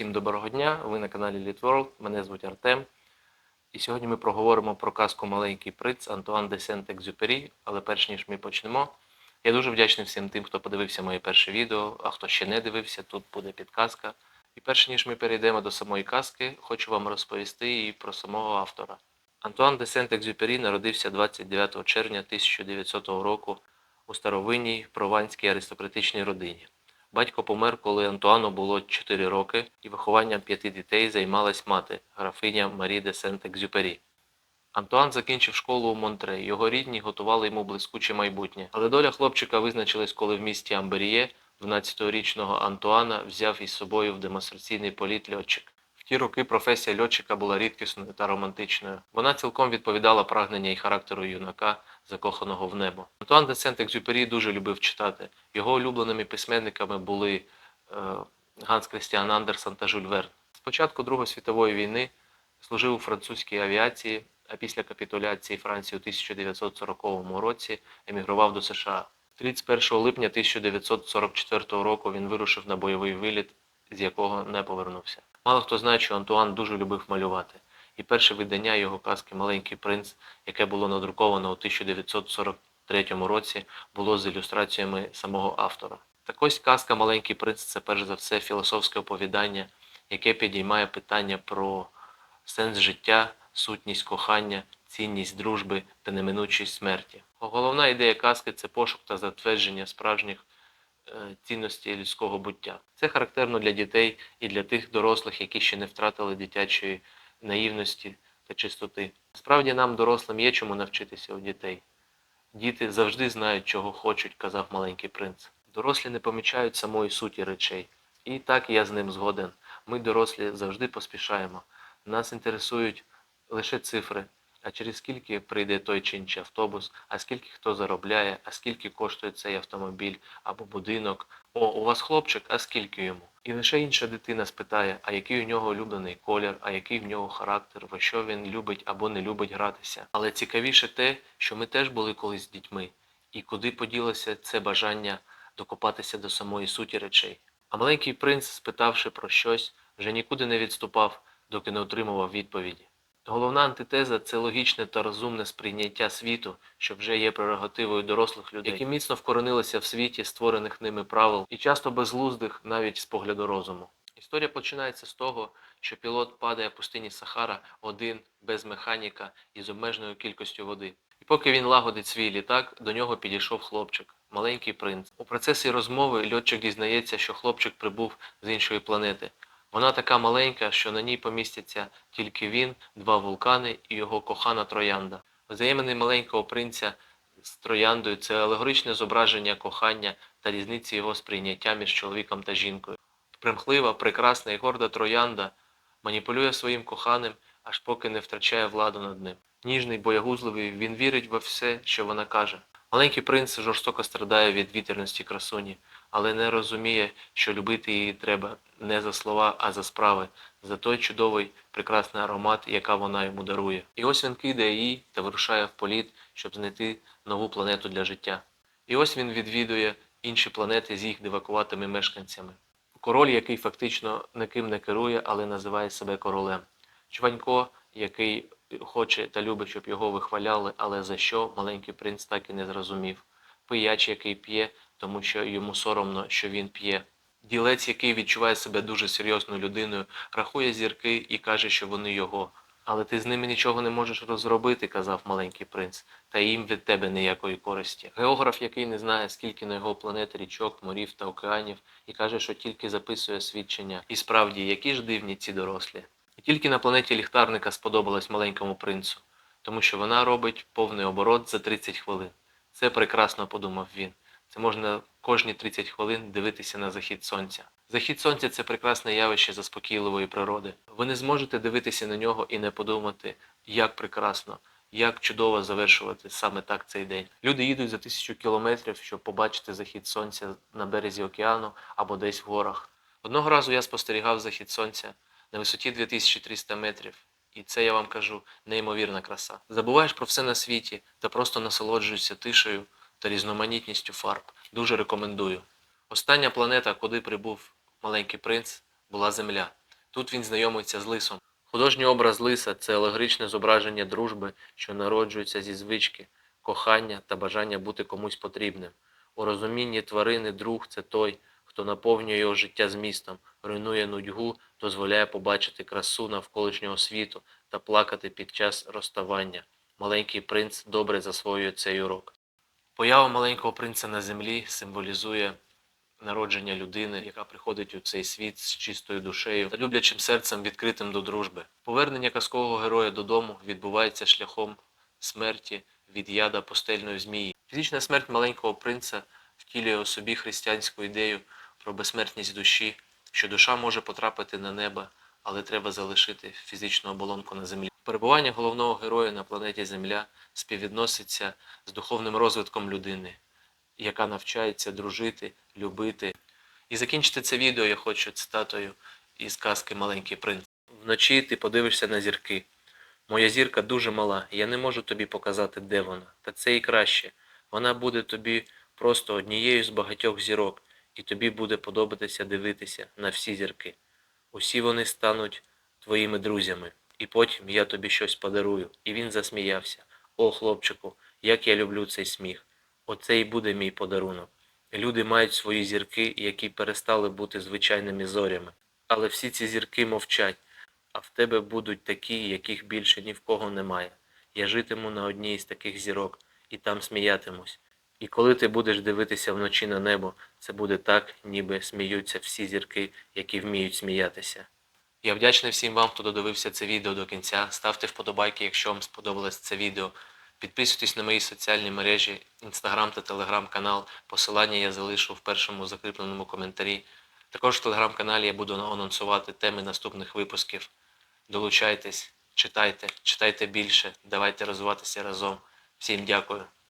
Всім доброго дня! Ви на каналі Lit Мене звуть Артем. І сьогодні ми проговоримо про казку Маленький принц Антуан де Сент-Екзюпері. Але перш ніж ми почнемо, я дуже вдячний всім тим, хто подивився моє перше відео, а хто ще не дивився, тут буде підказка. І перш ніж ми перейдемо до самої казки, хочу вам розповісти і про самого автора. Антуан де Сент-Екзюпері народився 29 червня 1900 року у старовинній прованській аристократичній родині. Батько помер, коли Антуану було 4 роки, і вихованням п'яти дітей займалась мати, графиня Марі де Сент-Екзюпері. Антуан закінчив школу у Монтре. Його рідні готували йому блискуче майбутнє. Але доля хлопчика визначилась, коли в місті Амберіє 12-річного Антуана взяв із собою в демонстраційний політ льотчик. Ті роки професія льотчика була рідкісною та романтичною. Вона цілком відповідала прагнення і характеру юнака, закоханого в небо. Антуан де Сент-Екзюпері дуже любив читати. Його улюбленими письменниками були е, Ганс Крістіан Андерсон та Жюль Верн. З початку Другої світової війни служив у французькій авіації, а після капітуляції Франції у 1940 році емігрував до США. 31 липня 1944 року він вирушив на бойовий виліт, з якого не повернувся. Мало хто знає, що Антуан дуже любив малювати. І перше видання його казки Маленький принц, яке було надруковано у 1943 році, було з ілюстраціями самого автора. Так ось казка Маленький принц це перш за все філософське оповідання, яке підіймає питання про сенс життя, сутність кохання, цінність дружби та неминучість смерті. Головна ідея казки це пошук та затвердження справжніх е, цінностей людського буття. Це характерно для дітей і для тих дорослих, які ще не втратили дитячої наївності та чистоти. Справді нам, дорослим, є чому навчитися у дітей. Діти завжди знають, чого хочуть, казав маленький принц. Дорослі не помічають самої суті речей. І так я з ним згоден. Ми, дорослі, завжди поспішаємо. Нас інтересують лише цифри, а через скільки прийде той чи інший автобус, а скільки хто заробляє, а скільки коштує цей автомобіль або будинок. О, у вас хлопчик, а скільки йому? І лише інша дитина спитає, а який у нього улюблений колір, а який в нього характер, во що він любить або не любить гратися. Але цікавіше те, що ми теж були колись дітьми, і куди поділося це бажання докопатися до самої суті речей. А маленький принц, спитавши про щось, вже нікуди не відступав, доки не отримував відповіді. Головна антитеза це логічне та розумне сприйняття світу, що вже є прерогативою дорослих людей, які міцно вкоренилися в світі створених ними правил і часто безглуздих навіть з погляду розуму. Історія починається з того, що пілот падає в пустині Сахара один, без механіка і з обмеженою кількістю води. І поки він лагодить свій літак, до нього підійшов хлопчик, маленький принц. У процесі розмови льотчик дізнається, що хлопчик прибув з іншої планети. Вона така маленька, що на ній помістяться тільки він, два вулкани і його кохана троянда. Взаємини маленького принця з трояндою це алегоричне зображення кохання та різниці його сприйняття між чоловіком та жінкою. Примхлива, прекрасна і горда троянда маніпулює своїм коханим, аж поки не втрачає владу над ним. Ніжний, боягузливий, він вірить во все, що вона каже. Маленький принц жорстоко страдає від вітерності красуні, але не розуміє, що любити її треба не за слова, а за справи, за той чудовий прекрасний аромат, яка вона йому дарує. І ось він кидає її та вирушає в політ, щоб знайти нову планету для життя. І ось він відвідує інші планети з їх дивакуватими мешканцями. Король, який фактично ніким не керує, але називає себе королем. Чванько, який хоче та любить, щоб його вихваляли, але за що маленький принц так і не зрозумів. Пияч, який п'є, тому що йому соромно, що він п'є. Ділець, який відчуває себе дуже серйозною людиною, рахує зірки і каже, що вони його. Але ти з ними нічого не можеш розробити, казав маленький принц, та їм від тебе ніякої користі. Географ, який не знає, скільки на його планети річок, морів та океанів, і каже, що тільки записує свідчення. І справді, які ж дивні ці дорослі. І тільки на планеті ліхтарника сподобалось маленькому принцу, тому що вона робить повний оборот за 30 хвилин. Це прекрасно подумав він. Це можна кожні 30 хвилин дивитися на захід сонця. Захід сонця це прекрасне явище заспокійливої природи. Ви не зможете дивитися на нього і не подумати, як прекрасно, як чудово завершувати саме так цей день. Люди їдуть за тисячу кілометрів, щоб побачити захід сонця на березі океану або десь в горах. Одного разу я спостерігав захід сонця на висоті 2300 метрів. І це я вам кажу неймовірна краса. Забуваєш про все на світі та просто насолоджуєшся тишею та різноманітністю фарб. Дуже рекомендую. Остання планета, куди прибув маленький принц, була Земля. Тут він знайомиться з лисом. Художній образ лиса це алегоричне зображення дружби, що народжується зі звички, кохання та бажання бути комусь потрібним. У розумінні тварини друг це той, хто наповнює його життя змістом, руйнує нудьгу, дозволяє побачити красу навколишнього світу та плакати під час розставання. Маленький принц добре засвоює цей урок. Поява маленького принца на землі символізує народження людини, яка приходить у цей світ з чистою душею та люблячим серцем, відкритим до дружби. Повернення казкового героя додому відбувається шляхом смерті від яда постельної змії. Фізична смерть маленького принца втілює у собі християнську ідею про безсмертність душі, що душа може потрапити на небо, але треба залишити фізичну оболонку на землі. Перебування головного героя на планеті Земля співвідноситься з духовним розвитком людини, яка навчається дружити, любити. І закінчити це відео я хочу цитатою із казки Маленький принц. Вночі ти подивишся на зірки. Моя зірка дуже мала, я не можу тобі показати, де вона. Та це і краще. Вона буде тобі просто однією з багатьох зірок, і тобі буде подобатися дивитися на всі зірки. Усі вони стануть твоїми друзями, і потім я тобі щось подарую. І він засміявся. О, хлопчику, як я люблю цей сміх. Оце і буде мій подарунок. Люди мають свої зірки, які перестали бути звичайними зорями. Але всі ці зірки мовчать, а в тебе будуть такі, яких більше ні в кого немає. Я житиму на одній з таких зірок і там сміятимусь. І коли ти будеш дивитися вночі на небо, це буде так, ніби сміються всі зірки, які вміють сміятися. Я вдячний всім вам, хто додивився це відео до кінця. Ставте вподобайки, якщо вам сподобалось це відео. Підписуйтесь на мої соціальні мережі, інстаграм та телеграм-канал. Посилання я залишу в першому закріпленому коментарі. Також в телеграм-каналі я буду анонсувати теми наступних випусків. Долучайтесь, читайте, читайте більше, давайте розвиватися разом. Всім дякую.